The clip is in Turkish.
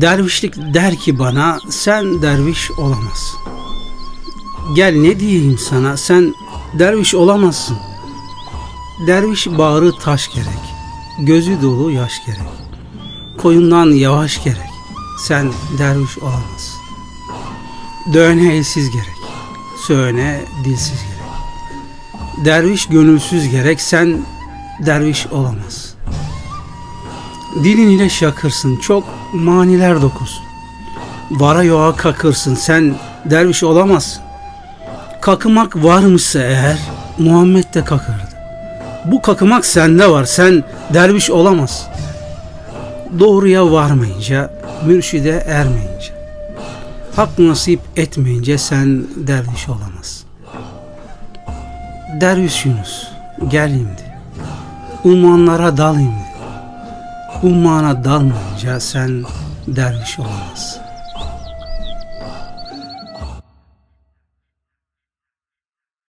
Dervişlik der ki bana sen derviş olamazsın. Gel ne diyeyim sana sen derviş olamazsın. Derviş bağrı taş gerek. Gözü dolu yaş gerek. Koyundan yavaş gerek. Sen derviş olamazsın. Döne elsiz gerek. Söğüne dilsiz gerek. Derviş gönülsüz gerek. Sen derviş olamazsın. Dilin ile şakırsın, çok maniler dokusun. Vara yoğa kakırsın, sen derviş olamazsın. Kakımak varmışsa eğer, Muhammed de kakırdı. Bu kakımak sende var, sen derviş olamazsın. Doğruya varmayınca, mürşide ermeyince, hak nasip etmeyince sen derviş olamazsın. Derviş Yunus, gel şimdi. Ummanlara dal şimdi. Ummana dalmayınca sen derviş olamazsın.